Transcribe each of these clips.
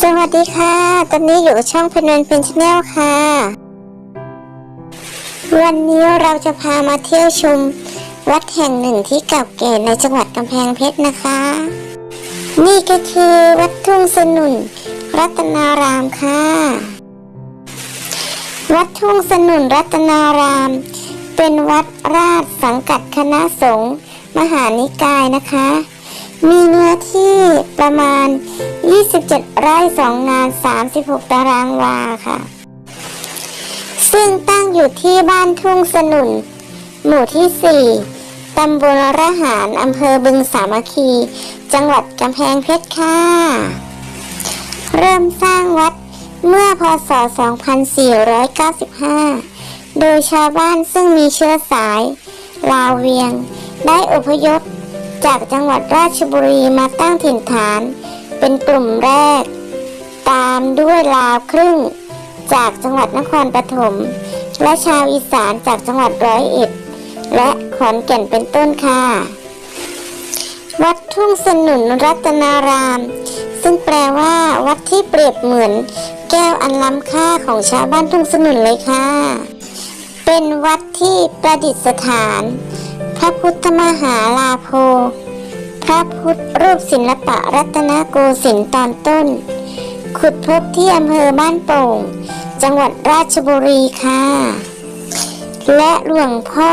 สวัสดีค่ะ ตอนนี้อยู่กับช่องเพนเวนเป็นชแนลค่ะ วันนี้เราจะพามาเที่ยวชม วัดแห่งหนึ่งที่เก่าแก่ในจังหวัดกำแพงเพชรนะคะ นี่ก็คือวัดทุ่งสนุน รัตนารามค่ะ วัดทุ่งสนุนรัตนาราม เป็นวัดราชสังกัดคณะสงฆ์มหานิกายนะคะ มีเนื้อที่ประมาณ 27 ไร่2งาน 36 ตารางวาค่ะ ซึ่งตั้งอยู่ที่บ้านทุ่งสนุน หมู่ที่ 4 ตำบลระหารอำเภอบึงสามัคคี จังหวัดกำแพงเพชรค่ะ เริ่มสร้างวัด เมื่อพศ 2495 โดยชาวบ้านซึ่งมีเชื้อสาย ลาวเวียง ได้อพยพ จากจังหวัดราชบุรีมาตั้งถิ่นฐาน เป็นกลุ่มแรก ตามด้วยลาวครึ่ง จากจังหวัดนครปฐมและชาวอีสานจากจังหวัดร้อยเอ็ด และขอนแก่นเป็นต้นค่ะ วัดทุ่งสนุนรัตนาราม ซึ่งแปลว่าวัดที่เปรียบเหมือน แก้วอันล้ำค่าของชาวบ้านทุ่งสนุนเลยค่ะ เป็นวัดที่ประดิษฐาน พระพุทธมหาลาโภพระพุทธรูปศิลปะรัตนโกสินทร์ตอนต้น ขุดพบที่อำเภอบ้านโป่ง จังหวัดราชบุรีค่ะ และหลวงพ่อ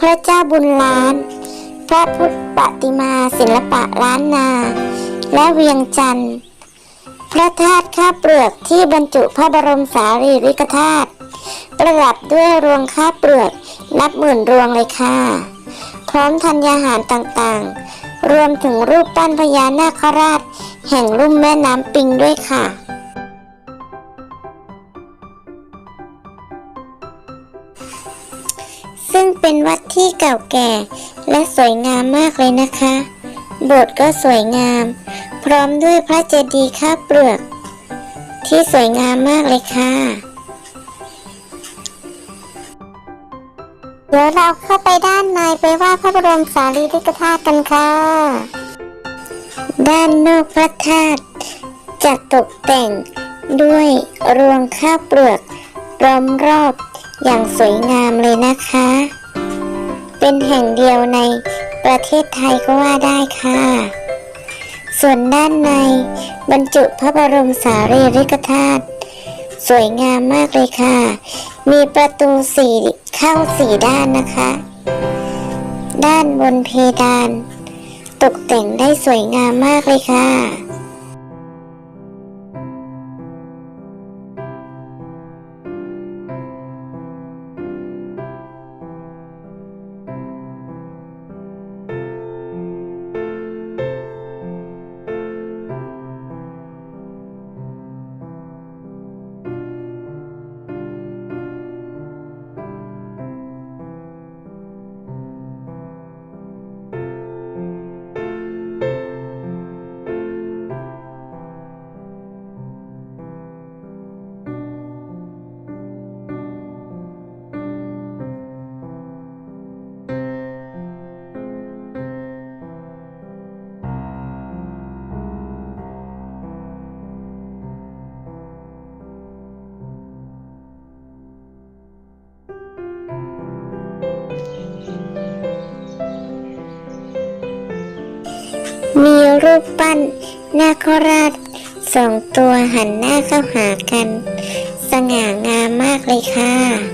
พระเจ้าบุญล้าน พระพุทธปฏิมาศิลปะล้านนา และเวียงจันทร์พระธาตุข้าเปลือกที่บรรจุพระบรมสารีริกธาตุประดับด้วยรวงข้าเปลือกนับหมื่นรวงเลยค่ะ พร้อมธัญญาหารต่างๆ รวมถึงรูปปั้นพญานาคราช แห่งลุ่มแม่น้ำปิงด้วยค่ะซึ่งเป็นวัดที่เก่าแก่และสวยงามมากเลยนะคะ โบสถ์ก็สวยงาม พร้อมด้วยพระเจดีย์ข้าเปลือก ที่สวยงามมากเลยค่ะ เดี๋ยวเราเข้าไปด้านในไปไหว่าพระบรมสารีริกธาตุกันค่ะ ด้านนอกพระธาตุจะตกแต่งด้วยรวงข้าวเปลือกล้อมรอบอย่างสวยงามเลยนะคะ เป็นแห่งเดียวใน ประเทศไทยก็ว่าได้ค่ะ ส่วนด้านในบรรจุพระบรมสารีริกธาตุสวยงามมากเลยค่ะ มีประตูสี่เข้าสี่ด้านนะคะ ด้านบนเพดาน ตกแต่งได้สวยงามมากเลยค่ะ รูปปั้นนาคราชสองตัวหันหน้าเข้าหากัน สง่างามมากเลยค่ะ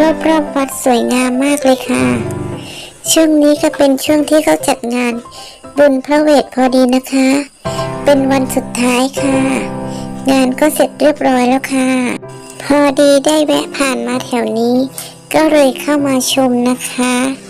รอบๆวัดสวยงามมากเลยค่ะ ช่วงนี้ก็เป็นช่วงที่เขาจัดงาน บุญพระเวทพอดีนะคะ เป็นวันสุดท้ายค่ะ งานก็เสร็จเรียบร้อยแล้วค่ะ พอดีได้แวะผ่านมาแถวนี้ ก็เลยเข้ามาชมนะคะ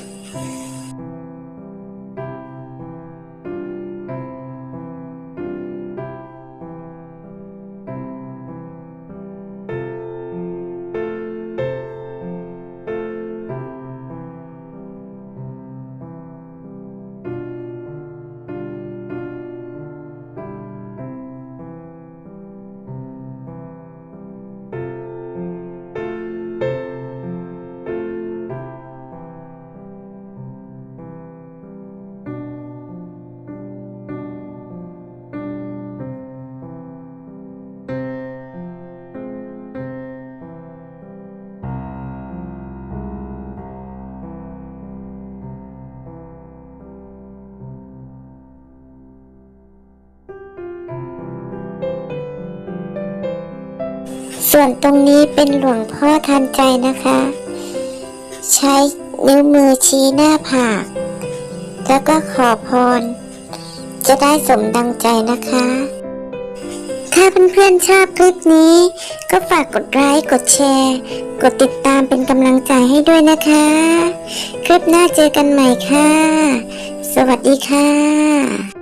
ส่วนตรงนี้เป็นหลวงพ่อทันใจนะคะ ใช้นิ้วมือชี้หน้าผาก แล้วก็ขอพร จะได้สมดังใจนะคะ ถ้าเพื่อนๆชอบคลิปนี้ ก็ฝากกดไลค์กดแชร์ กดติดตามเป็นกำลังใจให้ด้วยนะคะ คลิปหน้าเจอกันใหม่ค่ะ สวัสดีค่ะ